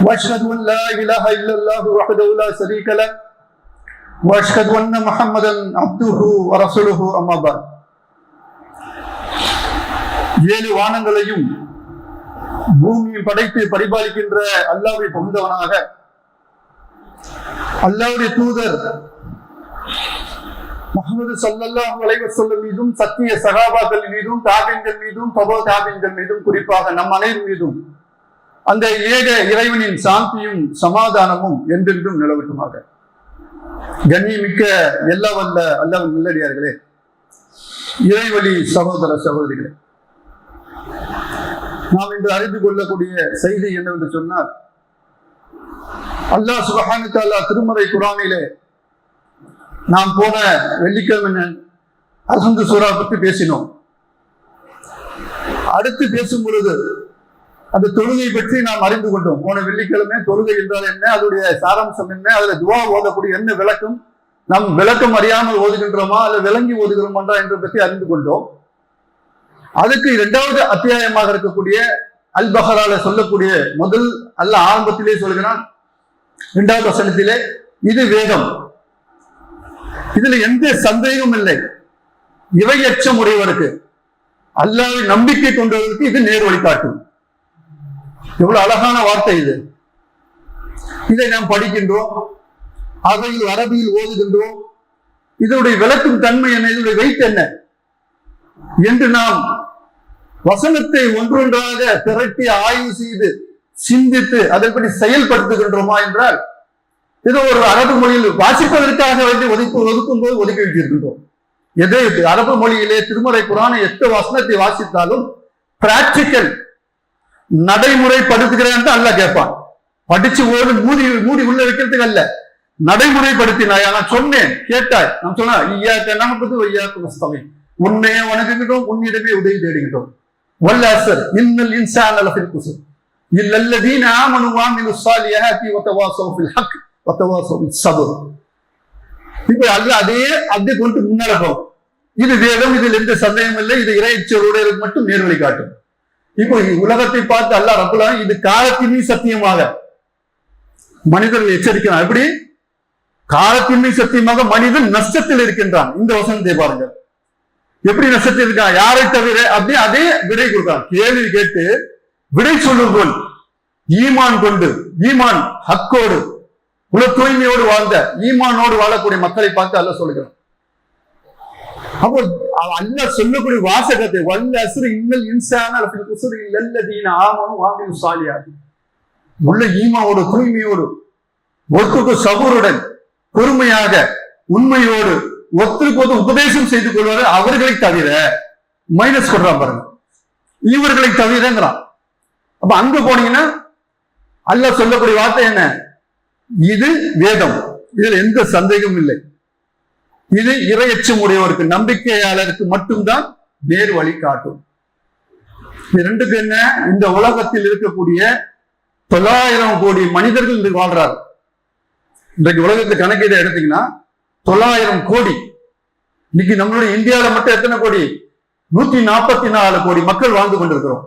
واشهد ان لا اله الا الله وحده لا شريك له واشهد ان محمدا عبده ورسوله اما بعد ஏழு வானங்களையும் பூமியும் படைத்து பரிபாலிக்கின்ற அல்லாவை பொந்தவனாக அல்லாவுடைய தூதர் முகமது சல்லல்லாஹு அலைஹி வஸல்லம் மீதும் சத்திய சகாபாக்கள் மீதும் தாபின்கள் மீதும் தபோ தாபின்கள் மீதும் குறிப்பாக நம் அனைவர் மீதும் அந்த ஏக இறைவனின் சாந்தியும் சமாதானமும் என்றென்றும் நிலவட்டுமாக. கண்ணியமிக்க எல்லா வல்ல அல்லவன் நல்லடியார்களே இறைவழி சகோதர சகோதரிகளே நாம் இன்று அறிந்து கொள்ளக்கூடிய செய்தி என்னவென்று சொன்னால் அல்லாஹ் சுபஹானு அல்லாஹ் திருமறை குரானிலே நாம் போன வெள்ளிக்கிழமை அல்ஹம்து சூரா பற்றி பேசினோம். அடுத்து பேசும் பொழுது அந்த தொழுகை பற்றி நாம் அறிந்து கொண்டோம். போன வெள்ளிக்கிழமை தொழுகை என்றால் என்ன? அதனுடைய சாராம்சம் என்ன? அதுல துவா ஓதக்கூடிய என்ன விளக்கம்? நாம் விளக்கம் அறியாமல் ஓதுகின்றோமா? அல்ல விளங்கி ஓதுகிறோமா என்று பற்றி அறிந்து கொண்டோம். அதுக்கு இரண்டாவது அத்தியாயமாக இருக்கக்கூடிய அல் பஹரால சொல்லக்கூடிய முதல் அல்ல ஆரம்பத்திலே சொல்கிறான். இரண்டாவது வசனத்திலே இது வேதம். இதுல எந்த சந்தேகமும் இல்லை. இவையச்சம் உடையவருக்கு அல்லாவை நம்பிக்கை கொண்டவருக்கு இது நேர் வழிகாட்டும் எவ்வளவு அழகான வார்த்தை இது. இதை நாம் படிக்கின்றோம். அவையில் அரபியில் ஓதுகின்றோம். இதனுடைய விளக்கும் தன்மை என்ன? இதனுடைய வெயிட் என்ன? என்று நாம் வசனத்தை ஒன்றொன்றாக திரட்டி ஆய்வு செய்து சிந்தித்து அதன்படி செயல்படுத்துகின்றோமா என்றால் இது ஒரு அரபு மொழியில் வாசிப்பதற்காக வேண்டி ஒதுக்கு ஒதுக்கும் போது ஒதுக்கி வைத்திருக்கின்றோம். எது? அரபு மொழியிலே திருமறை குரான எத்த வசனத்தை வாசித்தாலும் பிராக்டிக்கல் நடைமுறைப்படுத்துகிறேன் அல்ல கேட்பான். படிச்சு ஓடு மூடி மூடி உள்ள வைக்கிறதுக்கு அல்ல. நடைமுறைப்படுத்தினாயா நான் சொன்னேன் கேட்டாய். நான் சொன்னா ஐயா நமக்கு ஐயா வஸ்தவை உன்னையே வணங்குகிட்டோம் உன்னிடமே உதவி வல்ல வல்லாசர் இன்னல் இன்சான் அலஃபில் குசுர். இல்லல்லதீன ஆமனு வாமிலு ஸாலிஹாத்தி வதவாஸவு ஃபில் ஹக் வத்தவாசம் சபர். இப்ப அல்ல அதே அப்படியே கொண்டு முன்னால போகும் இது வேதம் இதில் எந்த சந்தேகம் இல்லை. இது இறைச்சலோடு மட்டும் நேர்வழி காட்டும். இப்போ உலகத்தை பார்த்து அல்ல ரப்பலாம் இது காலத்தின்மை சத்தியமாக மனிதர்கள் எச்சரிக்கிறான். எப்படி? காலத்தின்மை சத்தியமாக மனிதன் நஷ்டத்தில் இருக்கின்றான். இந்த வசனத்தை பாருங்க எப்படி நஷ்டத்தில் இருக்கான்? யாரை தவிர? அப்படி அதே விடை கொடுக்கான் கேள்வி கேட்டு விடை சொல்லுங்கள் ஈமான் கொண்டு ஈமான் ஹக்கோடு உல தூய்மையோடு வாழ்ந்த ஈமானோடு வாழக்கூடிய மக்களை பார்த்து அல்ல சொல்லுகிறான். அப்போ அல்ல சொல்லக்கூடிய வாசகத்தை வல்ல அசுர இன்னல் இன்சான குசுறு இல்லல்லதீன ஆமனும் வாமியும் சாலியாது. உள்ள ஈமாவோடு தூய்மையோடு ஒத்துக்கு சபருடன் பொறுமையாக உண்மையோடு ஒத்துக்கு உபதேசம் செய்து கொள்வார் அவர்களை தவிர மைனஸ் கொடுறான் பாருங்க. இவர்களை தவிரங்கிறான். அப்ப அங்க போனீங்கன்னா அல்ல சொல்லக்கூடிய வார்த்தை என்ன? இது வேதம். இதில் எந்த சந்தேகமும் இல்லை. இது இரையச்சம் உடையவருக்கு நம்பிக்கையாளருக்கு மட்டும்தான் நேர் வழி காட்டும். ரெண்டுக்கு என்ன? இந்த உலகத்தில் இருக்கக்கூடிய தொள்ளாயிரம் கோடி மனிதர்கள் இன்று வாழ்றாரு இன்றைக்கு உலகத்தை கணக்கீடு எடுத்தீங்கன்னா தொள்ளாயிரம் கோடி. இன்னைக்கு நம்மளுடைய இந்தியாவில மட்டும் எத்தனை கோடி? நூத்தி நாற்பத்தி நாலு கோடி மக்கள் வாழ்ந்து கொண்டிருக்கிறோம்.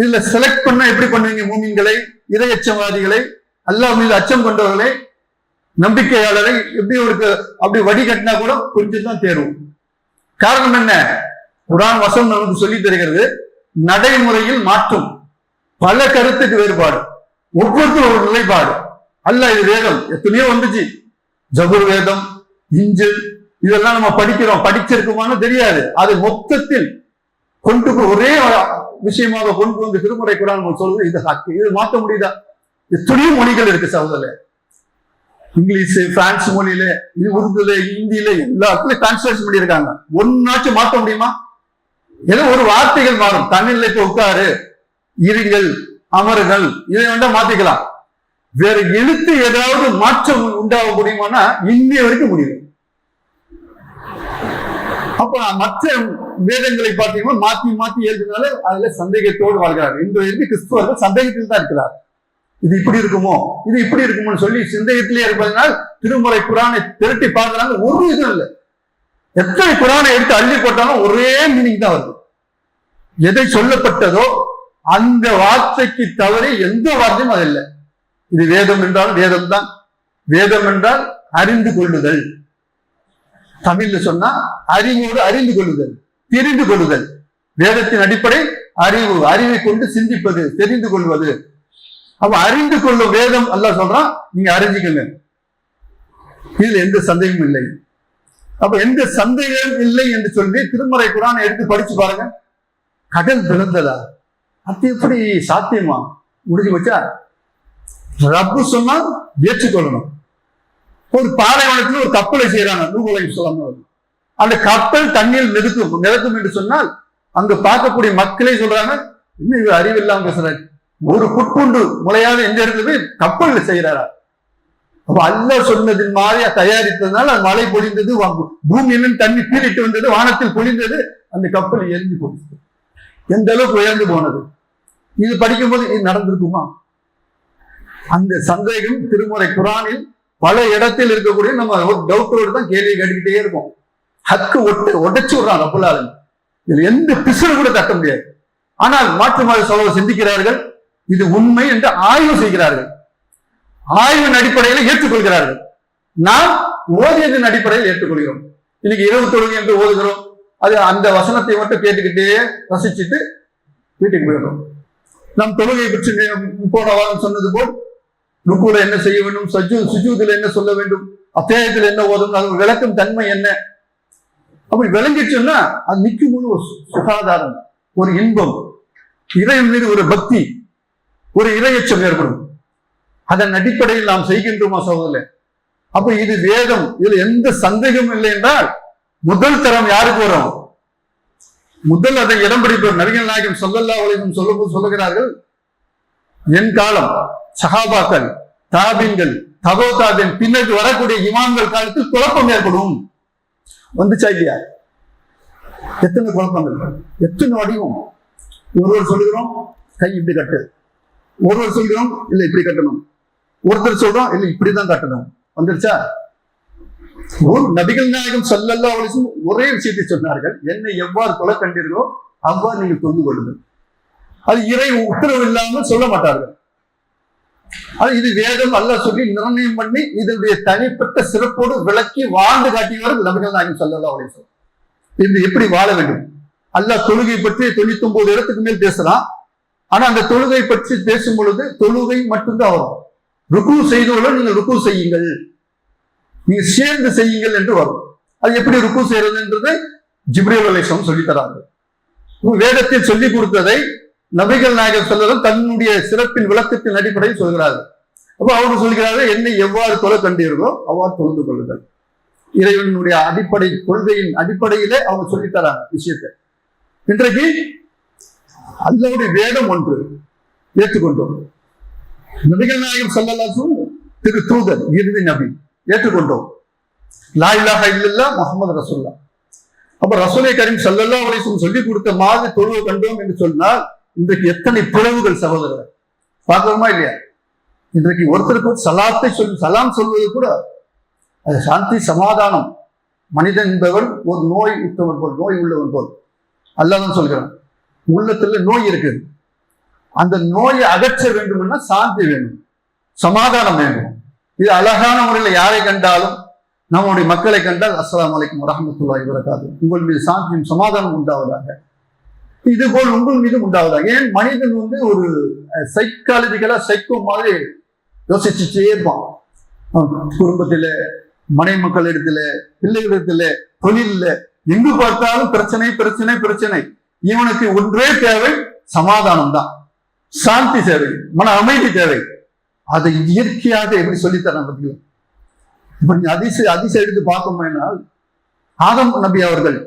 இதுல செலக்ட் பண்ண எப்படி பண்ணுவீங்க? மூமின்களை இதயச்சவாதிகளை அல்லாஹ் மீது அச்சம் கொண்டவர்களை நம்பிக்கையாளரை எப்படி ஒரு அப்படி வடிகட்டினா கூட கொஞ்சம் தான் தேர்வும் காரணம் என்ன? குரான் வசம் நமக்கு சொல்லி தருகிறது நடைமுறையில் மாற்றும். பல கருத்துக்கு வேறுபாடு. ஒவ்வொருத்தரும் ஒரு நிலைப்பாடு. அல்ல இது வேதம். எத்தனையோ வந்துச்சு. ஜபுர் வேதம் இஞ்சு இதெல்லாம் நம்ம படிக்கிறோம். படிச்சிருக்குமான்னு தெரியாது. அது மொத்தத்தில் கொண்டு ஒரே விஷயமாக கொண்டு வந்து திருமுறை கூட நம்ம சொல்றது இது ஹக்கு இது மாற்ற முடியுதா? எத்தனையோ மொழிகள் இருக்கு சகோதரர் இங்கிலீஷ் பிரான்ஸ் மொழியில இது உருதுல ஹிந்தியில எல்லாத்துலயும் டிரான்ஸ்லேஷன் பண்ணியிருக்காங்க. ஒன்னாச்சும் மாற்ற முடியுமா? ஏதோ ஒரு வார்த்தைகள் மாறும். தமிழ்ல இப்ப உட்காரு இருங்கள் அமருங்கள் இதை வேண்டா மாத்திக்கலாம். வேற எழுத்து ஏதாவது மாற்றம் உண்டாக முடியுமானா இன்னைய வரைக்கும் முடியல அப்ப மற்ற வேதங்களை பார்த்தீங்கன்னா மாத்தி மாத்தி எழுதினால அதுல சந்தேகத்தோடு வாழ்கிறார். இன்றைக்கு கிறிஸ்துவர்கள் சந்தேகத்தில் தான் இருக்கிறார். இது இப்படி இருக்குமோ? இது இப்படி இருக்குமோன்னு சொல்லி சிந்தகத்திலே இருப்பதனால் திருமுறை குரானை திரட்டி பார்க்கறாங்க. ஒரு இதுவும் இல்லை. எத்தனை குரானை எடுத்து அள்ளி போட்டாலும் ஒரே மீனிங் தான் வருது. எதை சொல்லப்பட்டதோ அந்த வார்த்தைக்கு தவறி எந்த வார்த்தையும் அது இல்லை. இது வேதம் என்றால் வேதம் தான். வேதம் என்றால் அறிந்து கொள்ளுதல். தமிழ்ல சொன்னா அறிவோடு அறிந்து கொள்ளுதல் தெரிந்து கொள்ளுதல். வேதத்தின் அடிப்படை அறிவு அறிவை கொண்டு சிந்திப்பது தெரிந்து கொள்வது. அப்ப அறிந்து கொள்ளும் வேதம் அல்ல சொல்றான் நீங்க அறிஞ்சுக்கங்க. இதுல எந்த சந்தேகமும் இல்லை. அப்ப எந்த சந்தேகம் இல்லை என்று சொல்லி திருமறை குரான் எடுத்து படிச்சு பாருங்க. கடல் பிளந்ததா அது எப்படி சாத்தியமா? முடிஞ்சு வச்சா ரப்பு சொன்னா ஏற்றுக்கொள்ளணும். ஒரு பாலைவனத்தில் ஒரு கப்பலை செய்யறாங்க நூகுலை சொல்லணும் அந்த கப்பல் தண்ணீர் மிதக்கும் மிதக்கும் என்று சொன்னால் அங்க பார்க்கக்கூடிய மக்களே சொல்றாங்க இன்னும் இவர் அறிவில்லாம பேசுறாரு. ஒரு புட்புண்டு முளையான எந்த இடத்துல போய் கப்பல்ல செய்யறாரா அப்ப அல்ல சொன்னதின் மாதிரி தயாரித்ததுனால மழை பொழிந்தது வா- பூமியிலும் தண்ணி பீரிட்டு வந்தது வானத்தில் பொழிந்தது அந்த கப்பல் எரிஞ்சு போச்சு. எந்த அளவுக்கு உயர்ந்து போனது? இது படிக்கும்போது இது நடந்திருக்குமா? அந்த சந்தேகம் திருமுறை குரானில் பல இடத்தில் இருக்கக்கூடிய நம்ம ஒரு டவுட்டோடு தான் கேள்வி கேட்டுக்கிட்டே இருக்கோம் ஹக்கு ஒட்டு உடைச்சு விடுறான் ரப்புல்லாலும் இதுல எந்த பிசுறு கூட தட்ட முடியாது. ஆனால் மாற்று மத சகோதரர் சிந்திக்கிறார்கள் இது உண்மை என்று ஆய்வு செய்கிறார்கள். ஆய்வின் அடிப்படையில் ஏற்றுக்கொள்கிறார்கள். நாம் ஓதியதின் அடிப்படையில் ஏற்றுக்கொள்கிறோம். இன்னைக்கு இரவு தொழுகை என்று ஓதுகிறோம். அது அந்த வசனத்தை மட்டும் கேட்டுக்கிட்டே ரசிச்சுட்டு வீட்டுக்கு போயிடுறோம். நம் தொழுகை பற்றி போன வாரம் சொன்னது போல் ருக்குல என்ன செய்ய வேண்டும்? சஜு சுஜூதில் என்ன சொல்ல வேண்டும்? அத்தியாயத்தில் என்ன ஓதும்? அது விளக்கும் தன்மை என்ன? அப்படி விளங்கிச்சுன்னா அது நிற்கும் போது ஒரு சுகாதாரம் ஒரு இன்பம். இறைவன் மீது ஒரு பக்தி. ஒரு இரையச்சம் ஏற்படும். அதன் அடிப்படையில் நாம் செய்கின்றோமா சகோதரர் அப்ப இது வேதம். இதுல எந்த சந்தேகமும் இல்லை என்றால் முதல் தரம் யாருக்கு வரும்? முதல் அதை இடம் பிடிப்பவர் நபிகள் நாயகம் சொல்லல்லா உலகம் சொல்லும் சொல்லுகிறார்கள் என் காலம் சஹாபாக்கள் தாபின்கள் தகோதாபின் பின்னுக்கு வரக்கூடிய இமாம்கள் காலத்தில் குழப்பம் ஏற்படும். வந்துச்சா இல்லையா? எத்தனை குழப்பங்கள்? எத்தனை வடிவம்? ஒருவர் சொல்லுகிறோம். கை இப்படி கட்டு. ஒருவர் சொல்கிறோம் இல்ல இப்படி கட்டணும். ஒருத்தர் சொல்றோம் இல்ல இப்படிதான் கட்டணும். வந்துருச்சா? ஒரு நபிகள் நாயகம் சல்லல்லா அலிசும் ஒரே விஷயத்தை சொன்னார்கள். என்னை எவ்வாறு கொலை கண்டீர்களோ அவ்வாறு நீங்கள் தொந்து கொள்ளுங்கள். அது இறை உத்தரவு இல்லாமல் சொல்ல மாட்டார்கள். அது இது வேதம் அல்ல சொல்லி நிர்ணயம் பண்ணி இதனுடைய தனிப்பட்ட சிறப்போடு விளக்கி வாழ்ந்து காட்டியவர் நபிகள் நாயகம் சல்லல்லா அலிசும் இது எப்படி வாழ வேண்டும்? அல்லாஹ் தொழுகை பற்றி தொண்ணூத்தி ஒன்பது இடத்துக்கு மேல் பேசலாம் ஆனா அந்த தொழுகை பற்றி பேசும் பொழுது தொழுகை மட்டும்தான் வரும். ருக்கு செய்தவர்கள் நீங்கள் ருக்கு செய்யுங்கள். நீங்க சேர்ந்து செய்யுங்கள் என்று வரும். அது எப்படி ருக்கு செய்யறதுன்றது ஜிப்ரேல் சொல்லித்தராங்க வேதத்தில் சொல்லி கொடுத்ததை நபிகள் நாயகர் சொல்லதும் தன்னுடைய சிறப்பின் விளக்கத்தின் அடிப்படையில் சொல்கிறார்கள். அப்போ அவர் சொல்கிறார்கள் என்னை எவ்வாறு தொலை கண்டீர்களோ அவ்வாறு தொழுந்து கொள்ளுங்கள். இறைவனுடைய அடிப்படை கொள்கையின் அடிப்படையிலே அவங்க சொல்லித் தராங்க விஷயத்தை. இன்றைக்கு அல்லாவுடைய வேதம் ஒன்று ஏற்றுக்கொண்டோம். நபிகள் நாயகம் சொல்லலாசும் திரு தூதர் இறுதி நபி ஏற்றுக்கொண்டோம். லா இல்லல்லா முகமது ரசுல்லா அப்ப ரசோலை கரீம் சல்லல்லா அலிசும் சொல்லி கொடுத்த மாதிரி தொழுவு கண்டோம் என்று சொன்னால் இன்றைக்கு எத்தனை பிளவுகள் சகோதரர் பார்க்கணுமா இல்லையா? இன்றைக்கு ஒருத்தருக்கு சலாத்தை சொல்லி சலாம் சொல்வது கூட அது சாந்தி சமாதானம். மனிதன் என்பவன் ஒரு நோய் உற்றவன் போல் நோய் உள்ளவன் போல். அல்லாதான் சொல்கிறான். உள்ளத்துல நோய் இருக்குது. அந்த நோயை அகற்ற வேண்டும்னா சாந்தி வேணும். சமாதானம் வேணும். இது அழகான முறையில் யாரை கண்டாலும் நம்முடைய மக்களை கண்டால் அஸ்லாம் அலைக்கும் வரமத்துல்லா இவரக்காது உங்கள் மீது சாந்தியும் சமாதானம் உண்டாவதாக. இது போல் உங்கள் மீதும் உண்டாவதாக. ஏன்? மனிதன் வந்து ஒரு சைக்காலஜிக்கலா சைக்கோ மாதிரி யோசிச்சுட்டே இருப்பான். அவன் குடும்பத்தில மனை மக்கள் இடத்துல பிள்ளைகள் இடத்துல எங்கு பார்த்தாலும் பிரச்சனை பிரச்சனை பிரச்சனை. இவனுக்கு ஒன்றே தேவை சமாதானம் தான் சாந்தி தேவை மன அமைதி தேவை. அதை இயற்கையாக எப்படி சொல்லித்தரேன் பார்த்தீங்களா இப்ப நீ அதிசய அதிசயம் எடுத்து பார்க்கணும்னால் ஆதம் நபி அவர்கள்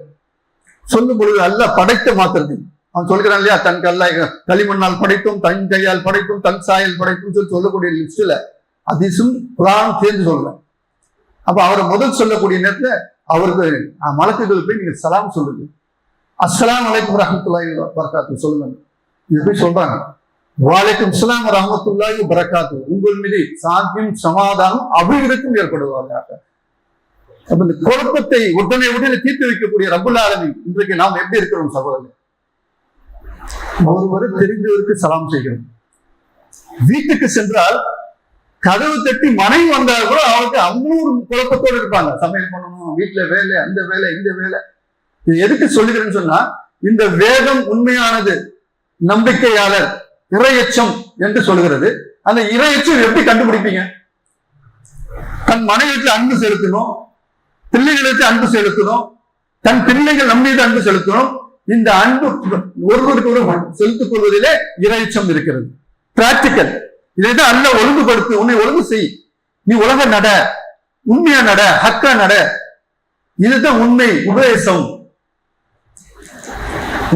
சொல்லும் பொழுது அல்ல படைத்த மாத்திரது அவன் சொல்கிறான் இல்லையா தன் கல்ல களிமண்ணால் படைத்தோம் தன் கையால் படைத்தோம் தன் சாயல் படைத்தோம் சொல்லி சொல்லக்கூடிய லிஸ்ட்ல அதிசும் புராணம் சேர்ந்து சொல்றேன். அப்ப அவரை முதல் சொல்லக்கூடிய நேரத்துல அவருக்கு மலக்குகள் போய் நீங்க சலாம் சொல்லுங்க. அஸ்லாம் அலைக்கும் ரஹமத்துல்லாஹி வரகாத்து சொல்லுங்க. இது போய் சொல்றாங்க? வாலைக்கும் இஸ்லாம் ரஹமத்துல்லாஹி வரகாத்து உங்கள் மீது சாந்தியும் சமாதானம் அபிவிருத்தும் ஏற்படுவாங்க அப்ப இந்த குழப்பத்தை உடனே உடனே தீர்த்து வைக்கக்கூடிய ரபுல்லாலமி இன்றைக்கு நாம் எப்படி இருக்கிறோம் சகோதரர் ஒருவரை தெரிந்தவருக்கு சலாம் செய்கிறோம். வீட்டுக்கு சென்றால் கதவு தட்டி மனைவி வந்தால் கூட அவருக்கு அவங்களும் ஒரு குழப்பத்தோடு இருப்பாங்க. சமையல் பண்ணணும் வீட்டுல வேலை அந்த வேலை இந்த வேலை. எதுக்கு சொல்லுகிறேன்னு சொன்னா இந்த வேதம் உண்மையானது நம்பிக்கையாளர் இரையச்சம் என்று சொல்கிறது அந்த இரையச்சம் எப்படி கண்டுபிடிப்பீங்க? தன் மனைவிக்கு அன்பு செலுத்தணும் பிள்ளைகளுக்கு அன்பு செலுத்தணும் தன் பிள்ளைகள் நம்மீது அன்பு செலுத்தணும். இந்த அன்பு ஒருவருக்கு ஒருவர் செலுத்திக் கொள்வதிலே இரையச்சம் இருக்கிறது. பிராக்டிக்கல் இதைதான் அல்ல ஒழுங்குபடுத்து உன்னை ஒழுங்கு செய். நீ உலக நட உண்மையா நட ஹக்கா நட. இதுதான் உண்மை உபதேசம்.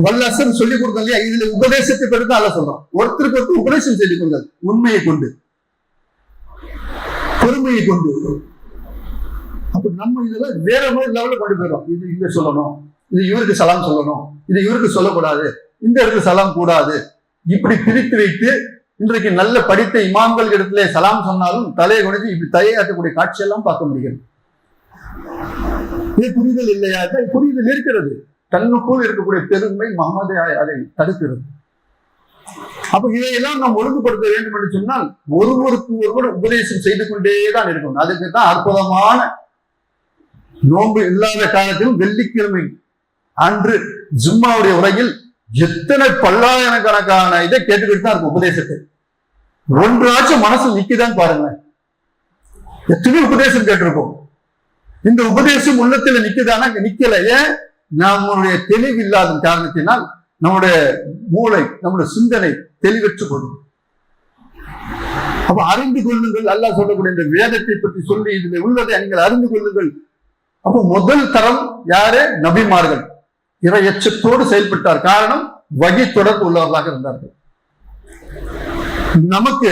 வல்லசன் சொல்லிக் கொடுத்தோம் இல்லையா? இதுல உபதேசத்தை பெருதான் அல்ல சொல்றோம் ஒருத்தருக்கு ஒருத்தர் உபதேசம் சொல்லி கொடுங்கள் உண்மையை கொண்டு. பொறுமையை கொண்டு. அப்ப நம்ம இதுல வேற மாதிரி லெவல்ல கொண்டு போயிடும் இது இங்க சொல்லணும். இது இவருக்கு சலாம் சொல்லணும். இது இவருக்கு சொல்லக்கூடாது. இந்த இடத்துல சலாம் கூடாது. இப்படி பிரித்து வைத்து இன்றைக்கு நல்ல படித்த இமாம்கள் இடத்துல சலாம் சொன்னாலும் தலையை குனிஞ்சு இப்படி தலையாட்டக்கூடிய காட்சியெல்லாம் பார்க்க முடிகிறது. இது புரிதல் இல்லையா? புரிதல் இருக்கிறது. தன்னுக்குள் இருக்கக்கூடிய பெருமை மகமது அதை தடுக்கிறது. அப்ப இதையெல்லாம் நாம் ஒழுங்குபடுத்த வேண்டும் என்று சொன்னால் ஒருவருக்கு ஒருவர் உபதேசம் செய்து கொண்டே தான் அதுக்கு தான் அற்புதமான நோன்பு இல்லாத காலத்திலும் வெள்ளிக்கிழமை அன்று ஜும்மாவுடைய உரையில் எத்தனை பல்லாயிரக்கணக்கான இதை கேட்டுக்கிட்டு தான் இருக்கும் உபதேசத்தை. ஒன்றாச்சும் மனசு நிக்கிதான் பாருங்க எத்தனை உபதேசம் கேட்டிருக்கோம். இந்த உபதேசம் உள்ளத்துல நிக்குதானா? நிக்கல. ஏன்? நம்மளுடைய தெளிவு இல்லாத காரணத்தினால் நம்முடைய மூளை நம்முடைய சிந்தனை தெளிவற்று கொள்ளும் அப்ப அறிந்து கொள்ளுங்கள் அல்லாஹ் சொல்லக்கூடிய இந்த வேதத்தை பற்றி சொல்லி இதுல உள்ளதை நீங்கள் அறிந்து கொள்ளுங்கள். அப்போ முதல் தரம் யாரு? நபிமார்கள். இறையச்சத்தோடு செயல்பட்டார். காரணம் வகி தொடர்பு உள்ளவர்களாக இருந்தார்கள். நமக்கு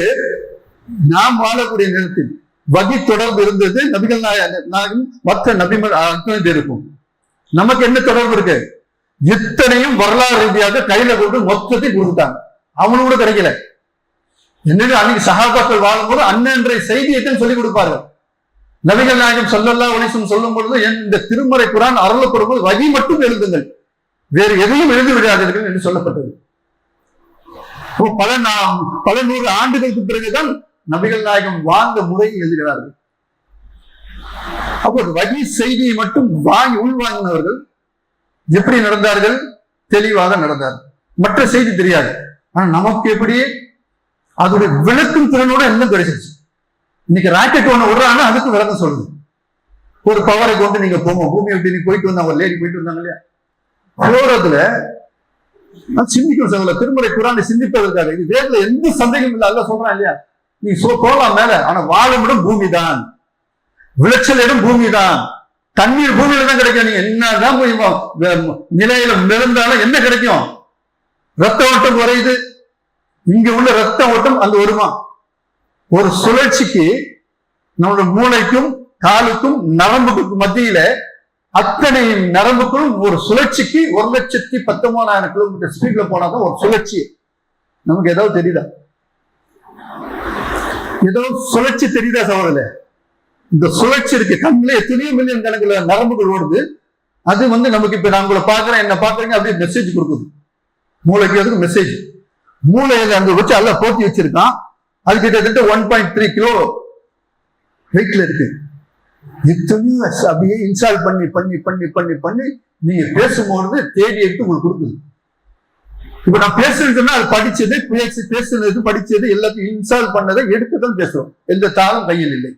நாம் வாழக்கூடிய நேரத்தில் வகி தொடர்பு இருந்தது நபிகள் நாயகம் மற்ற நபிமர் அத்தனை பேருக்கும். நமக்கு என்ன தொடர்பு இருக்கு? இத்தனையும் வரலாறு ரீதியாக கையில கொண்டு மொத்தத்தை கொடுத்துட்டாங்க. அவனு கூட கிடைக்கல. என்னது அன்னைக்கு சகாபாக்கள் வாழும்போது அண்ணன்ற செய்தியை சொல்லிக் கொடுப்பாரு. நபிகள் நாயகம் சொல்லல்லா உலிசம் சொல்லும் பொழுது என் இந்த திருமறை குரான் அருளப்படும் போது வகி மட்டும் எழுதுங்கள். வேறு எதையும் எழுதி விடாதீர்கள் என்று சொல்லப்பட்டது. பல நாம் பல நூறு ஆண்டுகளுக்கு பிறகுதான் நபிகள் நாயகம் வாழ்ந்த முறையை எழுதுகிறார்கள். அப்போ வகி செய்தியை மட்டும் வாங்கி உள்வாங்கினவர்கள் எப்படி நடந்தார்கள்? தெளிவாக நடந்தார்கள் மற்ற செய்தி தெரியாது. ஆனா நமக்கு எப்படி? அதோடைய விளக்கும் திறனோட இன்னும் கிடைச்சிருச்சு. இன்னைக்கு ராக்கெட் ஒண்ணு விடுறாங்கன்னா அதுக்கு விளக்கம் சொல்லுது ஒரு பவரை கொண்டு நீங்க போங்க. பூமி விட்டு நீங்க போயிட்டு வந்தாங்க. லேடி போயிட்டு வந்தாங்க இல்லையா? போறதுல நான் சிந்திக்கும் சகோதர திருமுறை குரானை சிந்திப்பதற்காக. இது வேறுல எந்த சந்தேகம் இல்லை அல்ல சொல்றான் இல்லையா? நீ சோ மேல. ஆனா வாழும் பூமி தான் விளைச்சல் இடம் பூமி தான் தண்ணீர் பூமியில தான் கிடைக்கும். நீங்க என்னதான் போய் நிலையில மிதந்தாலும் என்ன கிடைக்கும்? ரத்த ஓட்டம் குறையுது. இங்க உள்ள ரத்த ஓட்டம் அந்த வருமா? ஒரு சுழற்சிக்கு நம்மளோட மூளைக்கும் காலுக்கும் நரம்புக்கும் மத்தியில அத்தனை நரம்புக்கும் ஒரு சுழற்சிக்கு ஒரு லட்சத்தி பத்தொன்பதாயிரம் கிலோமீட்டர் ஸ்பீட்ல போனாதான் ஒரு சுழற்சி. நமக்கு ஏதாவது தெரியுதா? ஏதோ சுழற்சி தெரியுதா சகோதரே இந்த சுழற்சி இருக்கு. கண்ணில் எத்தனையோ மில்லியன் கணக்குல நரம்புகள் ஓடுது. அது வந்து நமக்கு இப்ப நான் உங்களை பாக்குறேன் என்ன பாக்குறீங்க அப்படியே மெசேஜ் கொடுக்குது. மூளைக்கு அதுக்கு மெசேஜ் மூளையில அந்த வச்சு எல்லாம் போட்டி வச்சிருக்கான். அது கிட்டத்தட்ட ஒன் பாயிண்ட் த்ரீ கிலோ வெயிட்ல இருக்கு. எத்தனையோ அப்படியே இன்ஸ்டால் பண்ணி பண்ணி பண்ணி பண்ணி பண்ணி நீங்க பேசும்போது தேடி எடுத்து உங்களுக்கு கொடுக்குது. இப்ப நான் பேசுறதுன்னா அது படிச்சது பேசி பேசுனது படிச்சது எல்லாத்தையும் இன்ஸ்டால் பண்ணதை எடுத்து தான் பேசுறோம். எந்த தாளும் கையில் இல்லை.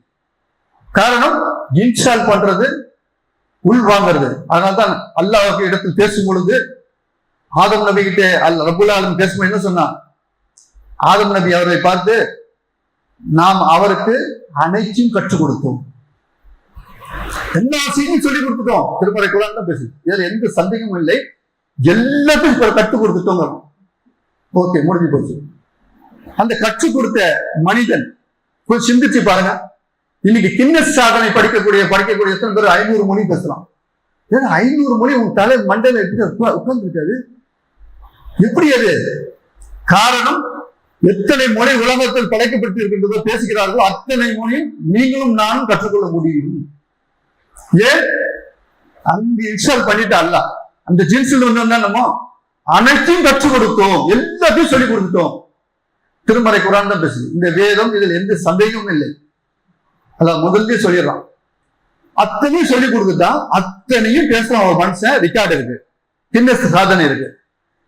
காரணம் இன்ஸ்டால் பண்றது உள் வாங்குறது. அதனால தான் இடத்தில் பேசும் பொழுது ஆதம் நபி கிட்ட அல் ரபுல் ஆலம் என்ன சொன்னான்? ஆதம் நபி அவரை பார்த்து நாம் அவருக்கு அனைத்தும் கற்றுக் கொடுத்தோம். எல்லா செய்தியும் சொல்லி கொடுத்துட்டோம். திருமறை குரான் தான் பேசு இதுல எந்த சந்தேகமும் இல்லை. எல்லாத்தையும் கற்றுக் கொடுத்துட்டோங்க. ஓகே முடிஞ்சு போச்சு. அந்த கற்றுக் கொடுத்த மனிதன் போய் சிந்திச்சு பாருங்க. இன்னைக்கு கின்னஸ் சாதனை படிக்கக்கூடிய படிக்கக்கூடிய எத்தனை பேர்? ஐநூறு மொழி பேசலாம் ஏன்னா ஐநூறு மொழி உங்க தலை மண்டல எப்படி உட்கார்ந்து இருக்காது எப்படி அது? காரணம் எத்தனை மொழி உலகத்தில் படைக்கப்பட்டு இருக்கின்றதோ பேசுகிறார்களோ அத்தனை மொழியும் நீங்களும் நானும் கற்றுக்கொள்ள முடியும். ஏன்? அங்கு இன்ஸ்டால் பண்ணிட்டு அல்ல. அந்த ஜின்ஸில் வந்து நம்ம. அனைத்தையும் கற்றுக் கொடுத்தோம். எல்லாத்தையும் சொல்லிக் கொடுத்துட்டோம். திருமறை குரான் தான் பேசுது. இந்த வேதம் இதில் எந்த சந்தேகமும் இல்லை. அதான் முதல்ல சொல்லிடுறான். அத்தனையும் சொல்லி கொடுத்துட்டா அத்தனையும் பேசுறான் ஒரு மனுஷன் ரெக்கார்டு இருக்கு. கின்னஸ் சாதனை இருக்கு.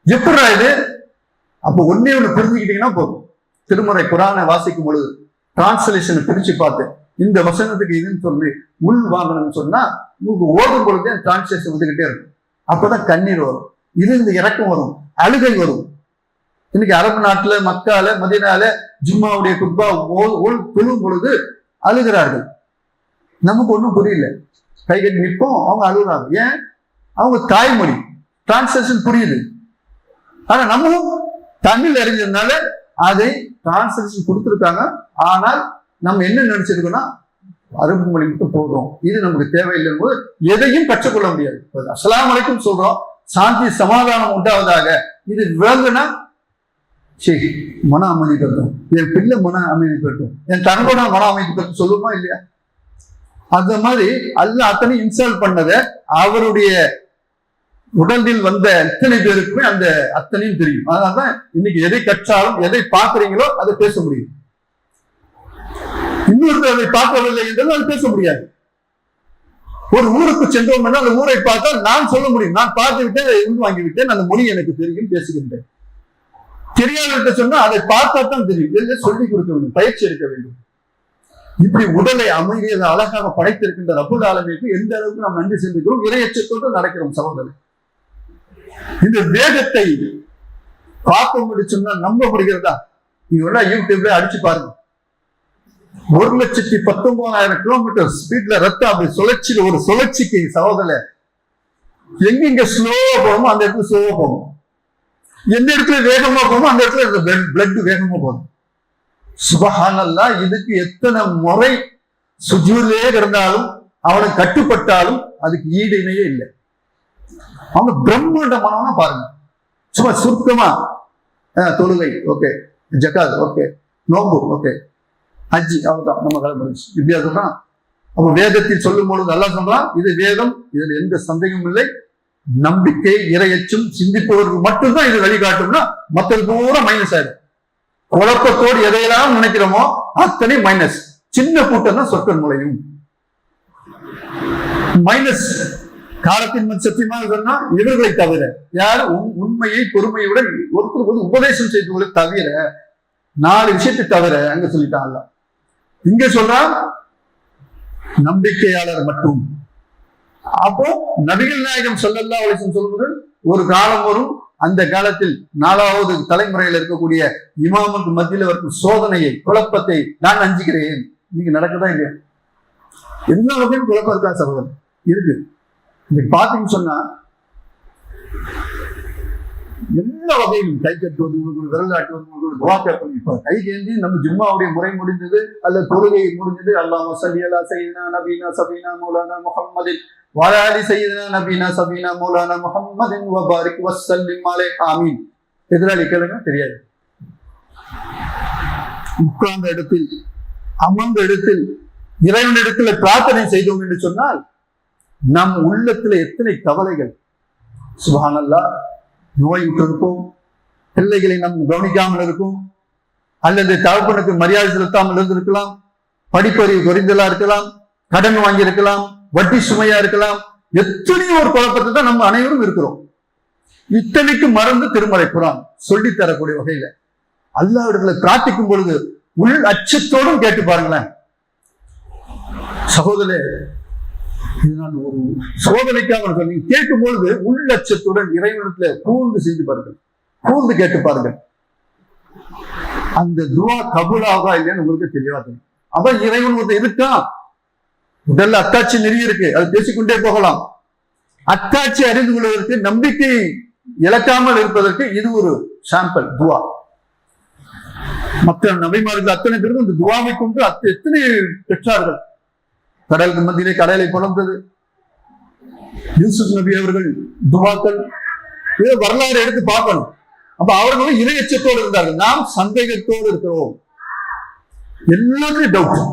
எப்படா இது? அப்ப ஒன்னே ஒண்ணு புரிஞ்சுக்கிட்டீங்கன்னா போதும். திருமுறை குரானை வாசிக்கும் பொழுது டிரான்ஸ்லேஷனை பிரிச்சு பார்த்து இந்த வசனத்துக்கு இதுன்னு சொல்லி உள் வாங்கணும்னு சொன்னா உங்களுக்கு ஓடும் பொழுதே டிரான்ஸ்லேஷன் வந்துகிட்டே இருக்கும். அப்பதான் கண்ணீர் வரும். இருந்து இறக்கம் வரும். அழுகை வரும். இன்னைக்கு அரபு நாட்டுல மக்கால மதினால ஜும்மாவுடைய குட்பா தொழும் பொழுது அழுகிறார்கள். நமக்கு ஒன்றும் புரியல. கை கட்டி நிற்போம் அவங்க அழுகுறாங்க. ஏன்? அவங்க தாய்மொழி டிரான்ஸ்லேஷன் புரியுது. ஆனா நம்மளும் தமிழ் அறிஞ்சதுனால அதை டிரான்ஸ்லேஷன் கொடுத்துருக்காங்க. ஆனால் நம்ம என்ன நினைச்சிருக்கோம்னா அரபு மொழி மட்டும் போதும். இது நமக்கு தேவையில்லை போது எதையும் கற்றுக்கொள்ள முடியாது. அஸ்லாம் வலைக்கும் சொல்றோம் சாந்தி சமாதானம் உண்டாவதாக. இது விளங்குனா சரி மன அமைதி பெறட்டும் என் பிள்ளை மன அமைதி பெறட்டும் என் தனக்கோட மன அமைதி பெறட்டும் சொல்லுமா இல்லையா? அந்த மாதிரி அல்ல அத்தனை இன்ஸ்டால் பண்ணதை அவருடைய உடலில் வந்த எத்தனை பேருக்குமே அந்த அத்தனையும் தெரியும். அதனாலதான் இன்னைக்கு எதை கற்றாலும் எதை பார்க்குறீங்களோ அதை பேச முடியும். இன்னொருத்தர் அதை பார்க்கவில்லை என்றால் அது பேச முடியாது. ஒரு ஊருக்கு சென்றோம் என்றால் அந்த ஊரை பார்த்தா நான் சொல்ல முடியும். நான் பார்த்து விட்டேன் இருந்து வாங்கிவிட்டேன் அந்த மொழி எனக்கு தெரியும் பேசுகின்றேன். தெரியாதவர்கிட்ட சொன்னா அதை பார்த்தா தான் தெரியும். இதில் சொல்லிக் கொடுக்க வேண்டும் பயிற்சி எடுக்க வேண்டும். இப்படி உடலை அமைதியை அழகாக படைத்திருக்கின்ற ரபுல் ஆலமிக்கு எந்த அளவுக்கு நாம் நன்றி செஞ்சுக்கிறோம் இறையச்சத்தோடு நடக்கிறோம் சகோதரர் இந்த வேகத்தை பார்க்க முடியும் சொன்னா நம்ப முடிகிறதா நீங்க வேணா யூடியூப்ல அடிச்சு பாருங்க. ஒரு லட்சத்தி பத்தொன்பதாயிரம் கிலோமீட்டர் ஸ்பீட்ல ரத்தம் அப்படி சுழற்சியில் ஒரு சுழற்சிக்கு சகோதரர் எங்கெங்க ஸ்லோவா போகணுமோ அந்த இடத்துல ஸ்லோவா போகும். எந்த இடத்துல வேகமா போகணும் அந்த இடத்துல இந்த பிளட் வேகமா போகணும் சுபஹானல்லா இதுக்கு எத்தனை முறை சுஜூர்லே இருந்தாலும் அவளை கட்டுப்பட்டாலும் அதுக்கு ஈடு இணையே இல்லை. அவங்க பிரம்மாண்டமானவனா பாருங்க. சும்மா சுருக்கமா தொழுகை ஓகே. ஜக்காத் ஓகே. நோம்பு ஓகே. ஹஜ்ஜி அவ்வளவுதான். நம்ம கலந்துருச்சு வித்தியாசம் தான் அப்ப வேதத்தில் சொல்லும் பொழுது நல்லா சொல்றான் இது வேதம் இதில் எந்த சந்தேகமும் இல்லை. நம்பிக்கை இரையச்சும் சிந்திப்பவர்கள் மட்டும்தான் இது வழிகாட்டும்னா மற்றது பூரா மைனஸ் ஆயிடும். குழப்பத்தோடு எதையெல்லாம் நினைக்கிறோமோ அத்தனை மைனஸ் சின்ன கூட்டம் தான் சொற்கள் நுழையும். மைனஸ் காலத்தின் சத்தியமாக சொன்னா இவர்களை தவிர யார்? உண்மையை பொறுமையுடன் ஒருத்தர் வந்து உபதேசம் செய்தவர்களை தவிர நாலு விஷயத்தை தவிர அங்க சொல்லிட்டாங்க இங்க சொல்றா நம்பிக்கையாளர் மட்டும். அப்போ நபிகள் நாயகம் சொல்லல்லா அலிசன் சொல்வது ஒரு காலம் வரும். அந்த காலத்தில் நாலாவது தலைமுறையில் இருக்கக்கூடிய இமாமுக்கு மத்தியில் வரும் சோதனையை குழப்பத்தை நான் அஞ்சுகிறேன். இன்னைக்கு நடக்குதா இல்லையா? எல்லா வகையும் குழப்பம் இருக்கா சகோதரன் இருக்கு. இன்னைக்கு பார்த்தீங்கன்னு சொன்னா எல்லா வகையிலும் கை கட்டுவது உங்களுக்கு விரல் ஆட்டுவது உங்களுக்கு துவா கேட்பது. இப்ப கை கேந்தி நம்ம ஜும்மாவுடைய முறை முடிந்தது அல்ல தொழுகை முடிஞ்சது அல்லாம சலியலா சைனா நபீனா சபீனா மௌலானா முகம்மதின் வாழாலி சையதுனா நபீனா சபீனா மௌலானா முகம்மதின் வபாரிக் வசல்லிம் அலை ஆமீன். எதிராளி கேளுங்க தெரியாது. உட்கார்ந்த இடத்தில் அமர்ந்த இடத்தில் இறைவன் இடத்துல பிரார்த்தனை செய்தோம் என்று சொன்னால் நம் உள்ளத்துல எத்தனை கவலைகள்? சுபானல்லா நோய் விட்டிருக்கும் பிள்ளைகளை நம் கவனிக்காமல் இருக்கும். அல்லது தகப்பனுக்கு மரியாதை செலுத்தாமல் இருந்திருக்கலாம். படிப்பறிவு குறைந்தலா இருக்கலாம். கடன் வாங்கி இருக்கலாம் வட்டி சுமையா இருக்கலாம். எத்தனையோ ஒரு குழப்பத்தை தான் நம்ம அனைவரும் இருக்கிறோம். இத்தனைக்கு மறந்து திருமலை புறான் சொல்லி தரக்கூடிய வகையில. அல்லாவிடத்துல பிரார்த்திக்கும் பொழுது உள் அச்சத்தோடும் கேட்டு பாருங்களேன். சகோதரே இது நான் ஒரு சோதனைக்காக நீங்க கேட்கும் பொழுது உள்ளட்சத்துடன் இறைவனத்துல கூர்ந்து செய்து பாருங்கள். கூர்ந்து கேட்டு பாருங்கள். அந்த துவா கபுலாகா இல்லைன்னு உங்களுக்கு தெளிவா தெரியும் அவன் இறைவன் ஒருத்தர் இருக்கான் உடல்ல அத்தாட்சி நிறைய இருக்கு. அது பேசிக்கொண்டே போகலாம். அத்தாட்சி அறிந்து கொள்வதற்கு நம்பிக்கை இழக்காமல் இருப்பதற்கு இது ஒரு சாம்பிள் துவா மற்ற நபிமார்கள் அத்தனை பேரும் இந்த துவாவை கொண்டு அத்த எத்தனை பெற்றார்கள்? கடலுக்கு மத்தியிலே கடலை பிளந்தது யூசுப் நபி அவர்கள் துவாக்கள் இதை வரலாறு எடுத்து பார்க்கணும். அப்ப அவர்களும் இணையச்சத்தோடு இருந்தார்கள். நாம் சந்தேகத்தோடு இருக்கிறோம். எல்லாத்துலயும் டவுட்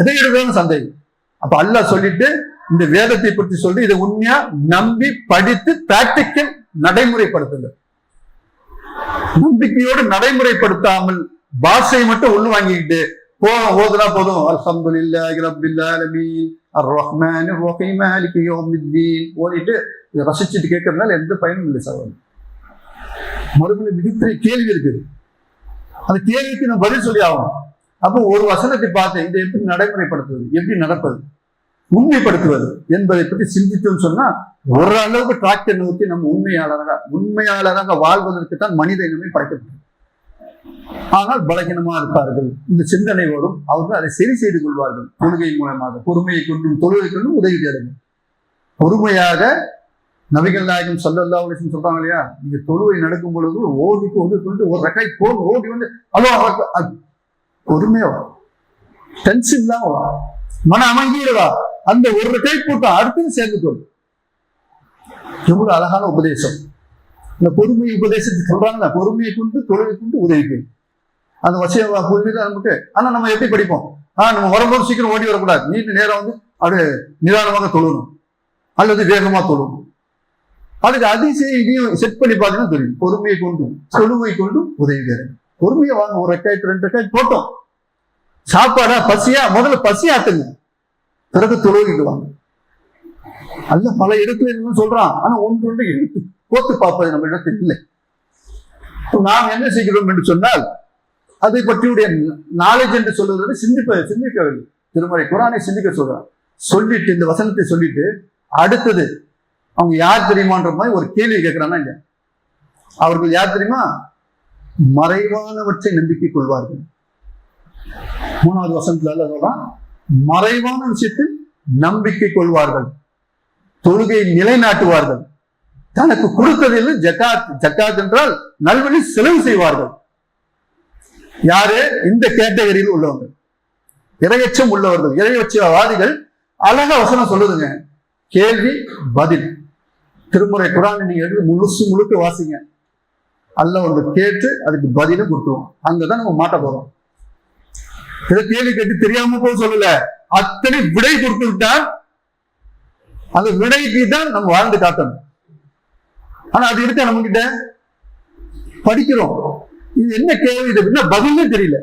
எதை எடுத்தாலும் சந்தேகம். அப்ப அல்லாஹ் சொல்லிட்டு இந்த வேதத்தை பற்றி சொல்லி இதை உண்மையா நம்பி படித்து பிராக்டிக்கல் நடைமுறைப்படுத்துங்க. நம்பிக்கையோடு நடைமுறைப்படுத்தாமல் பாஷையை மட்டும் உள்ள வாங்கிக்கிட்டு போதும் ஓதுனா போதும். அல்ஹம்துலில்லாஹி ரப்பில் ஆலமீன் அர் ரஹ்மான் ரஹீம் மாலிகி யௌமித்தீன். ஓடிட்டு இதை ரசிச்சுட்டு கேட்கறதுனால எந்த பயனும் இல்லை சார். மறுபடியும் மிகப்பெரிய கேள்வி இருக்குது. அந்த கேள்விக்கு நம்ம பதில் சொல்லி ஆகணும். அப்போ ஒரு வசனத்தை பார்த்து இதை எப்படி நடைமுறைப்படுத்துவது? எப்படி நடப்பது உண்மைப்படுத்துவது என்பதை பற்றி சிந்தித்தோம்னு சொன்னா ஓரளவுக்கு டிராக்டர் நோக்கி நம்ம உண்மையாளராக உண்மையாளராக வாழ்வதற்கு தான் மனித இனமே படைக்கப்பட்டது. ஆனால் பலகீனமா இருப்பார்கள். இந்த சிந்தனை வரும். அவர்கள் அதை சரி செய்து கொள்வார்கள். தொழுகை மூலமாக பொறுமையை கொண்டும் தொழுகை கொண்டும் உதவி தேடுங்கள். பொறுமையாக நபிகள் நாயகம் சல்லல்லா அலிஸ்லம் சொல்றாங்க இல்லையா? நீங்க தொழுவை நடக்கும் பொழுது ஓடிக்கு வந்து கொண்டு ஒரு ரெக்கை போன் ஓடி வந்து அதோ பொறுமையா வா டென்ஷன் தான் வா மன அமைதியில வா. அந்த ஒரு ரெக்கை கூட்டம் அடுத்தது சேர்ந்து கொள்ளும் எவ்வளவு அழகான உபதேசம். இந்த பொறுமை உபதேசத்தை சொல்றாங்களா பொறுமையை கொண்டு தொழிலை கொண்டு உதவிக்கு அந்த வசயா பொறுமை தான் நமக்கு? ஆனா நம்ம எப்படி படிப்போம்? ஆஹ் நம்ம வரும்போது சீக்கிரம் ஓடி வரக்கூடாது. நீட்டு நேரம் வந்து அப்படியே நிதானமாக தொழணும் அல்லது வேகமா தொழணும் அதுக்கு அதிசயம் இதையும் செட் பண்ணி பார்த்தீங்கன்னா தெரியும். பொறுமையை கொண்டு கொண்டும் கொண்டு உதவிக்கிறேன் பொறுமையை வாங்க ஒரு ரெக்காய்ட் ரெண்டு ரெக்காய்ட் போட்டோம். சாப்பாடா பசியா? முதல்ல பசி ஆத்துங்க பிறகு தொழுகைக்கு அல்ல பல இடத்துல இன்னும் சொல்றான். ஆனா ஒன்று ஒன்று எடுத்து போட்டு பார்ப்பது நம்ம இடத்தில் இல்லை. நாம் என்ன செய்கிறோம் என்று சொன்னால் அதை பற்றியுடைய நாலேஜ் என்று சொல்வதை சிந்திப்ப சிந்திக்கவில்லை. திருமறை குரானை சிந்திக்க சொல்றான். சொல்லிட்டு இந்த வசனத்தை சொல்லிட்டு அடுத்தது அவங்க யார் தெரியுமான்ற மாதிரி ஒரு கேள்வி கேட்கிறானா இல்ல அவர்கள் யார் தெரியுமா? மறைவானவற்றை நம்பிக்கை கொள்வார்கள். மூணாவது வசனத்துல அல்ல சொல்றான்? மறைவான விஷயத்தில் நம்பிக்கை கொள்வார்கள். தொழுகை நிலைநாட்டுவார்கள். தனக்கு கொடுத்ததில் ஜக்காத். ஜக்காத் என்றால் நல்வழி செலவு செய்வார்கள். யாரு? இந்த கேட்டகரியில் உள்ளவங்க. இரையச்சம் உள்ளவர்கள். இறையச்சவாதிகள் அழகா வசனம் சொல்லுதுங்க. கேள்வி பதில். திருமுறை குரான் நீங்க எடுத்து முழுசு முழுக்க வாசிங்க. அல்ல ஒன்று கேட்டு அதுக்கு பதிலும் கொடுத்துருவோம் அங்கதான் நம்ம மாட்ட போறோம். இதை கேள்வி கேட்டு தெரியாம போக சொல்லல. அத்தனை விடை கொடுத்துட்டான் அந்த விடைக்கு தான் நம்ம வாழ்ந்து காட்டணும். ஆனா அது இருக்கா நம்ம கிட்ட படிக்கிறோம். இது என்ன கேள்வி? இது என்ன பதிலே தெரியல.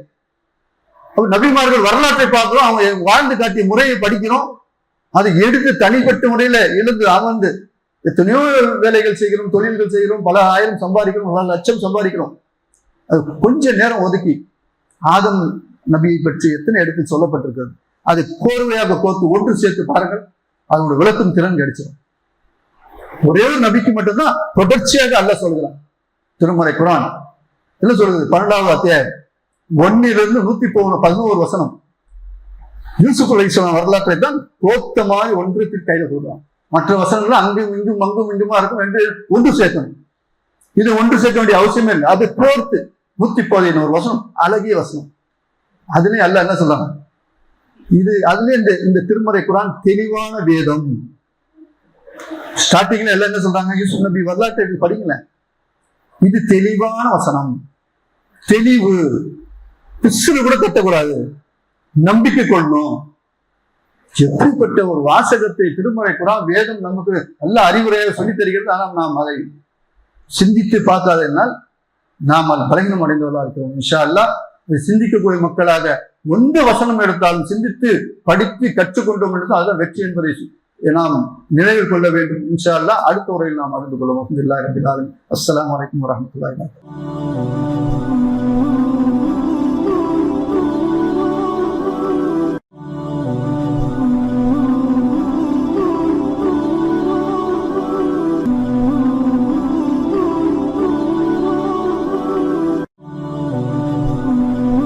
அப்ப நபிமார்கள் வரலாற்றை பார்க்கிறோம். அவங்க வாழ்ந்து காட்டிய முறையை படிக்கிறோம். அதை எடுத்து தனிப்பட்ட முறையில எழுந்து அமர்ந்து எத்தனையோ வேலைகள் செய்கிறோம் தொழில்கள் செய்கிறோம் பல ஆயிரம் சம்பாதிக்கிறோம் பல லட்சம் சம்பாதிக்கிறோம். அது கொஞ்ச நேரம் ஒதுக்கி ஆதம் நபியை பற்றி எத்தனை இடத்தில் சொல்லப்பட்டிருக்கிறது? அதை கோர்வையாக கோர்த்து ஒன்று சேர்த்து பாருங்கள். அதனோட விளக்கும் திறன் கிடைச்சிடும். ஒரே ஒரு நபிக்கு மட்டும்தான் தொடர்ச்சியாக அல்ல சொல்கிறான். திருமறை குரான். என்ன சொல்றது பன்னெண்டாவது அத்தியாயம். ஒன்னிலிருந்து நூத்தி போன பதினோரு வசனம். யூசுப் அலிஸ்லாம் வரலாற்றை தான் தோத்த மாதிரி ஒன்றுக்கு கையில சொல்றான் மற்ற வசனங்கள் அங்கும் இங்கும் அங்கும் இங்குமா இருக்கும் என்று ஒன்று சேர்க்கணும். இது ஒன்று சேர்க்க வேண்டிய அவசியமே இல்லை. அது கோர்த்து நூத்தி பதினோரு வசனம். அழகிய வசனம். அதுலயும் அல்ல என்ன சொல்றாங்க இது அதுல இந்த இந்த திருமறை குரான் தெளிவான வேதம். ஸ்டார்டிங்ல எல்லாம் என்ன சொல்றாங்க? யூசுப் நபி வரலாற்றை எடுத்து படிங்களேன் இது தெளிவான வசனம். தெளிவு. பிசுறு கூட கட்டக்கூடாது நம்பிக்கை கொள்ளணும். எப்படிப்பட்ட ஒரு வாசகத்தை திருமறை குரான் வேதம் நமக்கு நல்ல அறிவுரையாக சொல்லித் தருகிறது ஆனால் நாம் அதை சிந்தித்து பார்க்காதனால் நாம் அது பலகீனம் அடைந்தவர்களாக இருக்கிறோம். இன்ஷா அல்லாஹ் சிந்திக்கக்கூடிய மக்களாக எந்த வசனம் எடுத்தாலும் சிந்தித்து படித்து கற்றுக்கொண்டோம் என்றால் அதுதான் வெற்றி என்பதை நாம் நினைவில் கொள்ள வேண்டும். இன்ஷா அல்லா அடுத்த உரையில் நாம் அறிந்து கொள்வோம். அஸ்லாம் வலைக்கம் வரமத்துல்லாஹி